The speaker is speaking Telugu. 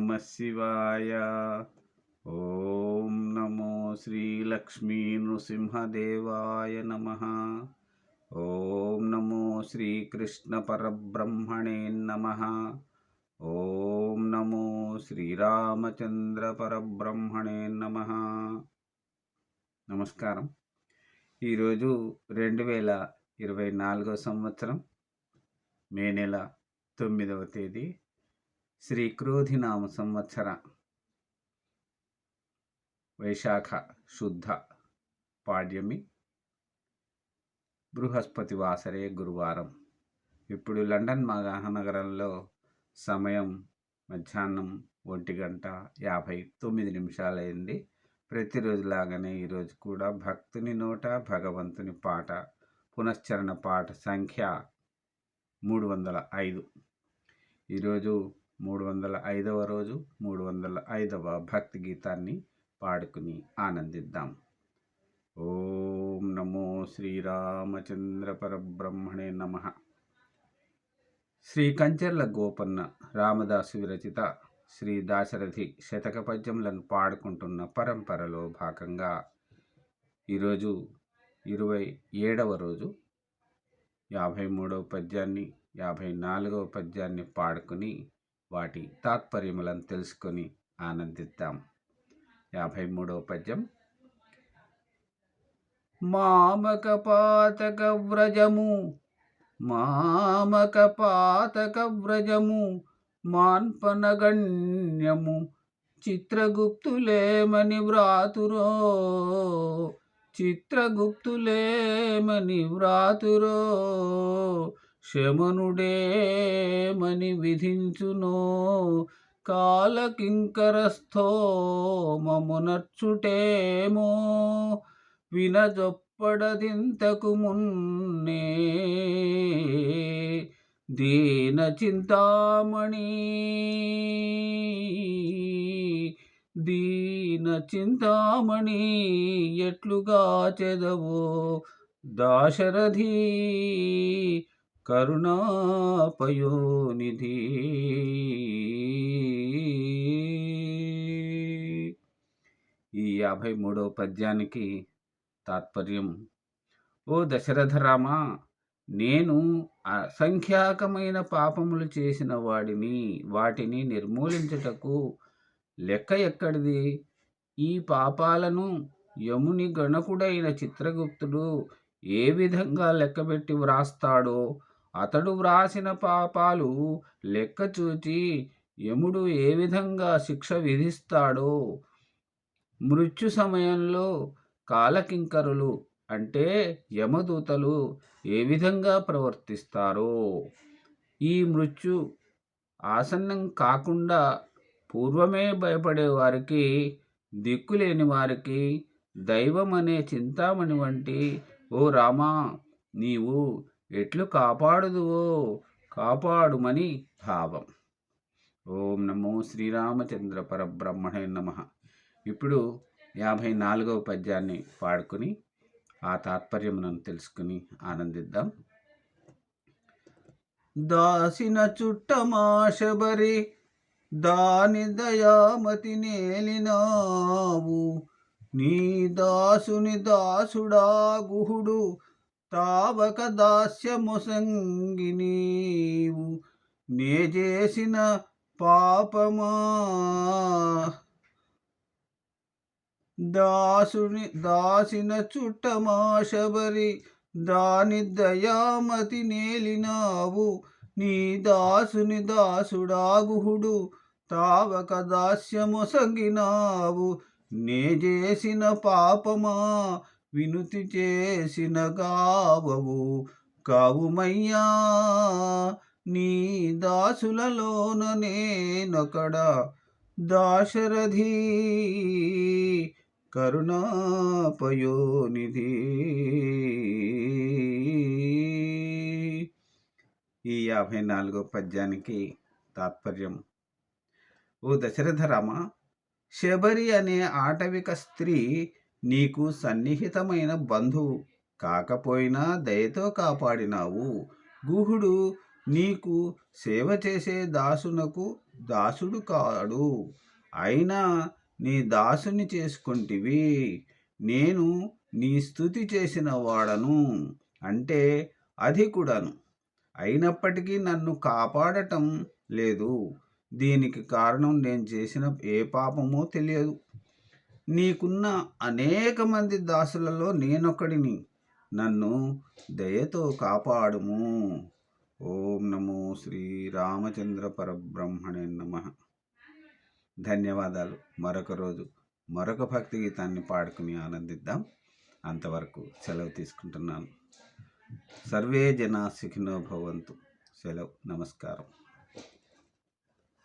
నమ శివాయ ఓం నమో శ్రీలక్ష్మీ నృసింహదేవాయ నమ. ఓం నమో శ్రీకృష్ణ పరబ్రహ్మణే నమ. ఓం నమో శ్రీరామచంద్ర పరబ్రహ్మణే నమ. నమస్కారం. ఈరోజు రెండు వేల ఇరవై నాలుగో సంవత్సరం మే నెల తొమ్మిదవ తేదీ శ్రీ క్రోధినామ సంవత్సర వైశాఖ శుద్ధ పాడ్యమి. బృహస్పతి వాసరే గురువారం. ఇప్పుడు లండన్ మహానగరంలో సమయం మధ్యాహ్నం ఒంటి గంట యాభై తొమ్మిది నిమిషాలైంది. ప్రతిరోజులాగానే ఈరోజు కూడా భక్తుని నోట భగవంతుని పాట పునశ్చరణ పాట సంఖ్య మూడు వందల ఐదు. ఈరోజు మూడు వందల ఐదవ రోజు మూడు వందల ఐదవ భక్తి గీతాన్ని పాడుకుని ఆనందిద్దాం. ఓం నమో శ్రీరామచంద్ర పరబ్రహ్మణే నమ. శ్రీ కంచెర్ల గోపన్న రామదాసు విరచిత శ్రీ దాశరథి శతక పద్యములను పాడుకుంటున్న పరంపరలో భాగంగా ఈరోజు ఇరవై ఏడవ రోజు యాభై మూడవ పద్యాన్ని యాభై నాలుగవ పద్యాన్ని పాడుకుని వాటి తాత్పర్యములను తెలుసుకొని ఆనందిద్దాం. యాభై మూడవ పద్యం. మామక పాతక వ్రజము మామక పాతక వ్రజము మాన్పనగణ్యము చిత్రగుప్తులేమని వ్రాతురో చిత్రగుప్తులేమని వ్రాతురో చేయమని విధించునో కాలకింకరస్థో మమునర్చుటేమో వినజొప్పడదింతకు మున్నే దీన చింతామణి. దీన చింతామణి ఎట్లుగా చెదవో దాశరథీ. కరుణాపయోనిధి. ఈ యాభై మూడవ పద్యానికి తాత్పర్యం ఓ దశరథ రామ నేను అసంఖ్యాకమైన పాపములు చేసిన వాడిని వాటిని నిర్మూలించుటకు లెక్క ఎక్కడిది? ఈ పాపాలను యముని గణకుడైన చిత్రగుప్తుడు ఏ విధంగా లెక్కబెట్టి వ్రాస్తాడో అతడు వ్రాసిన పాపాలు లెక్క చూచి యముడు ఏ విధంగా శిక్ష విధిస్తాడో? మృత్యు సమయంలో కాలకింకరులు అంటే యమదూతలు ఏ విధంగా ప్రవర్తిస్తారో? ఈ మృత్యు ఆసన్నం కాకుండా పూర్వమే భయపడే వారికి దిక్కులేని వారికి దైవం అనే చింతామణి వంటి ఓ రామా నీవు ఎట్లు కాపాడుదువో కాపాడుమని భావం. ఓం నమో శ్రీరామచంద్ర పరబ్రహ్మణే నమ. ఇప్పుడు యాభై నాలుగవ పద్యాన్ని పాడుకుని ఆ తాత్పర్యములను తెలుసుకుని ఆనందిద్దాం. దాసిన చుట్టమాశబరి దాని దయామతి నేలినావు. నీ దాసుని దాసుడా గుహుడు తావక దాస్యము సంగినీవు నే చేసిన పాపమా. దాసుని దాసిన చుట్టమాశబరి దాని దయామతి నేలినావు. నీ దాసుని దాసుడా గుహుడు తావక దాస్యమొసగినావు నే చేసిన పాపమా. వినుతి చేసిన గావవు. కావుమయ్యా నీ దాసులలోన నేనొకడ దాశరథి. కరుణాపయోనిధి. ఈ యాభై నాలుగో పద్యానికి తాత్పర్యం. ఓ దశరథ రామ శబరి అనే ఆటవిక స్త్రీ నీకు సన్నిహితమైన బంధువు కాకపోయినా దయతో కాపాడినావు. గుహుడు నీకు సేవ చేసే దాసునకు దాసుడు కాడు. అయినా నీ దాసుని చేసుకుంటివి. నేను నీ స్థుతి చేసిన వాడను అంటే అధికుడను అయినప్పటికీ నన్ను కాపాడటం లేదు. దీనికి కారణం నేను చేసిన ఏ పాపమో తెలియదు. నీకున్న అనేక మంది దాసులలో నేనొక్కడిని. నన్ను దయతో కాపాడుము. ఓం నమో శ్రీ రామచంద్ర పరబ్రహ్మణే నమ. ధన్యవాదాలు. మరొక రోజు మరొక భక్తి గీతాన్ని పాడుకుని ఆనందిద్దాం. అంతవరకు సెలవు తీసుకుంటున్నాను. సర్వే జనా సుఖినో భవంతు. సెలవు. నమస్కారం.